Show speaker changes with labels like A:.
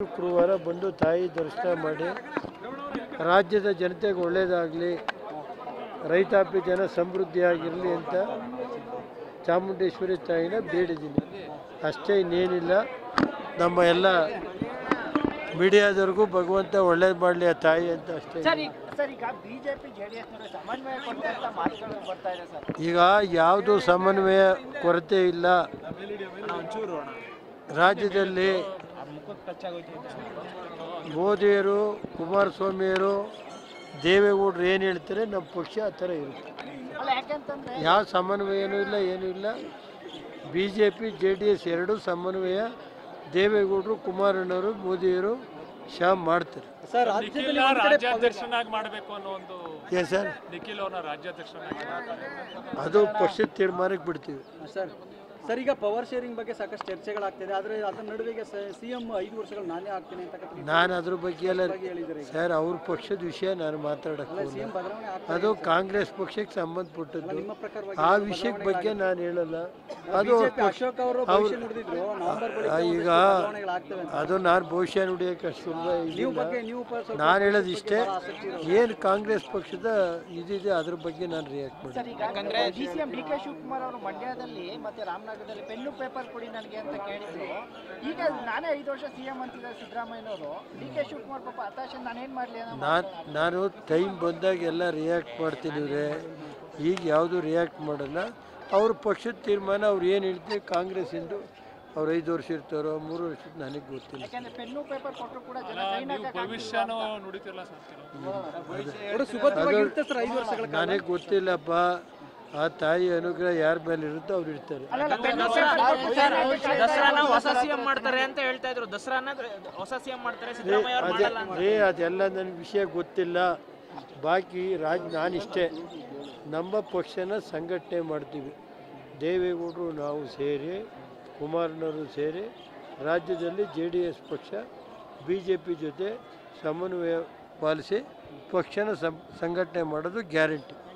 A: ಶುಕ್ರವಾರ ಬಂದು ತಾಯಿ ದರ್ಶನ ಮಾಡಿ ರಾಜ್ಯದ ಜನತೆಗೆ ಒಳ್ಳೆಯದಾಗಲಿ ರೈತಾಪಿ ಜನ ಸಮೃದ್ಧಿಯಾಗಿರಲಿ ಅಂತ ಚಾಮುಂಡೇಶ್ವರಿ ತಾಯಿನ ಬೇಡಿದ್ದೀನಿ. ಅಷ್ಟೇ ಇನ್ನೇನಿಲ್ಲ. ನಮ್ಮ ಎಲ್ಲ ಮೀಡಿಯಾದವ್ರಿಗೂ ಭಗವಂತ ಒಳ್ಳೇದು ಮಾಡಲಿ ಆ ತಾಯಿ ಅಂತ ಅಷ್ಟೇ
B: ಈಗ
A: ಯಾವುದು ಸಮನ್ವಯ ಕೊರತೆ ಇಲ್ಲ. ರಾಜ್ಯದಲ್ಲಿ ಮೋದಿಯರು ಕುಮಾರಸ್ವಾಮಿಯರು ದೇವೇಗೌಡರು ಏನು ಹೇಳ್ತಾರೆ ನಮ್ಮ ಪಕ್ಷ ಆ ಥರ ಇರುತ್ತೆ. ಯಾವ ಸಮನ್ವಯ ಏನೂ ಇಲ್ಲ ಏನೂ ಇಲ್ಲ. B J P J D S ಎರಡೂ ಸಮನ್ವಯ ದೇವೇಗೌಡರು ಕುಮಾರಣ್ಣವರು ಮೋದಿಯವರು ಶ್ಯಾಮ್ ಮಾಡ್ತಾರೆ.
C: ಸರ್
D: ರಾಜ್ಯಾಧ್ಯಕ್ಷನಾಗಿ ಮಾಡಬೇಕು ಅನ್ನೋ ಒಂದು
A: ಏನು ಸರ್
D: ನಿಖಿಲ್ ಅವ್ರನ್ನ ರಾಜ್ಯಾಧ್ಯಕ್ಷನಾಗಿ
A: ಅದು ಪಕ್ಷದ ತೀರ್ಮಾನಕ್ಕೆ ಬಿಡ್ತೀವಿ.
C: ಸರ್ ಸರ್ ಈಗ ಪವರ್ ಶೇರಿಂಗ್ ಬಗ್ಗೆ ಸಾಕಷ್ಟು ಚರ್ಚೆಗಳಾಗ್ತಿದೆ. ಆದರೆ ಅದರ ನಡುವೆ ಸಿ ಎಂ ಐದು ವರ್ಷಗಳು ನಾನೇ ಆಗ್ತೀನಿ ಅಂತ
A: ನಾನು ಅದ್ರ ಬಗ್ಗೆ ಎಲ್ಲ ಸರ್ ಅವ್ರ ಪಕ್ಷದ ವಿಷಯ ನಾನು ಮಾತಾಡಕ್ಕೆ ಅದು ಕಾಂಗ್ರೆಸ್ ಪಕ್ಷಕ್ಕೆ ಸಂಬಂಧಪಟ್ಟದ್ದು. ಆ ವಿಷಯದ ಬಗ್ಗೆ ನಾನು ಹೇಳಲ್ಲ. ಅದು
C: ಅಶೋಕ್ ಅವರು ಭವಿಷ್ಯ ನುಡಿದಿದ್ರು. ನವೆಂಬರ್ ಬಳಿಕ
A: ಈಗ ಅದು ನಾನು ಭವಿಷ್ಯ ನುಡಿಯೋಕೆ ಅಷ್ಟು ಸುಲಭ
C: ನೀವು ಬಗ್ಗೆ ನೀವು ಪ-
A: ನಾನು ಹೇಳೋದು ಇಷ್ಟೇ. ಏನು ಕಾಂಗ್ರೆಸ್ ಪಕ್ಷದ ಇದಿದೆ ಅದ್ರ ಬಗ್ಗೆ ನಾನು ರಿಯಾಕ್ಟ್ ಮಾಡಿ
B: ಸರ್ ಈಗ D C M D K Shivakumar ಅವರು ಮಂಡ್ಯದಲ್ಲಿ ಮತ್ತೆ ರಾಮನಗರದಲ್ಲಿ ಪೆನ್ನು ಪೇಪರ್ ಕೊಡಿ ನನಗೆ ಅಂತ ಕೇಳಿದ್ರು. ಈಗ ನಾನೇ ಐದು ವರ್ಷ ಸಿ ಎಂ ಅಂತಿದ್ದಾರೆ ಸಿದ್ದರಾಮಯ್ಯನವರು. ಡಿ ಕೆ ಶಿವಕುಮಾರ್ ಪಾಪ ಹತಾಶೆ ನಾನೇನ್ ಮಾಡ್ಲಿ
A: ನಾನು ನಾನು ಟೈಮ್ ಬಂದಾಗ ಎಲ್ಲ ರಿಯಾಕ್ಟ್ ಮಾಡ್ತೀನಿ ರೀ ಈಗ ಯಾವುದು ರಿಯಾಕ್ಟ್ ಮಾಡಲ್ಲ. ಅವ್ರ ಪಕ್ಷದ ತೀರ್ಮಾನ ಅವ್ರು ಏನು ಕಾಂಗ್ರೆಸ್ ಕಾಂಗ್ರೆಸ್ಸಿಂದು ಅವ್ರು ಐದು ವರ್ಷ ಇರ್ತಾರೋ ಮೂರು ವರ್ಷ ನನಗೆ ಗೊತ್ತಿಲ್ಲ. ನನಗೆ ಗೊತ್ತಿಲ್ಲಪ್ಪ. ಆ ತಾಯಿ ಅನುಗ್ರಹ ಯಾರ ಮೇಲೆ ಇರುತ್ತೋ ಅವ್ರು ಇರ್ತಾರೆ.
E: ದಸರಾನ ಹೊಸ ಸಿಎಂ ಮಾಡ್ತಾರೆ ಅಂತ ಹೇಳ್ತಾ ಇದ್ರು. ದಸರಾನ ಹೊಸ ಸಿಎಂ ಮಾಡ್ತಾರೆ ಸಿದ್ದರಾಮಯ್ಯ ಅವ್ರು
A: ಅದೇ
E: ಮಾಡಲ್ಲ ಅಂತ.
A: ರೇ ಅದೆಲ್ಲ ನನ್ನ ವಿಷಯ ಗೊತ್ತಿಲ್ಲ. ಬಾಕಿ ರಾಜ್ ನಾನಿಷ್ಟೇ. ನಮ್ಮ ಪಕ್ಷನ ಸಂಘಟನೆ ಮಾಡ್ತೀವಿ. ದೇವೇಗೌಡರು ನಾವು ಸೇರಿ ಕುಮಾರನವರು ಸೇರಿ ರಾಜ್ಯದಲ್ಲಿ ಜೆ ಡಿ ಎಸ್ ಪಕ್ಷ ಬಿ ಜೆ ಪಿ ಜೊತೆ ಸಮನ್ವಯ ಪಾಲಿಸಿ ಪಕ್ಷನ ಸಂ ಸಂಘಟನೆ ಮಾಡೋದು ಗ್ಯಾರಂಟಿ.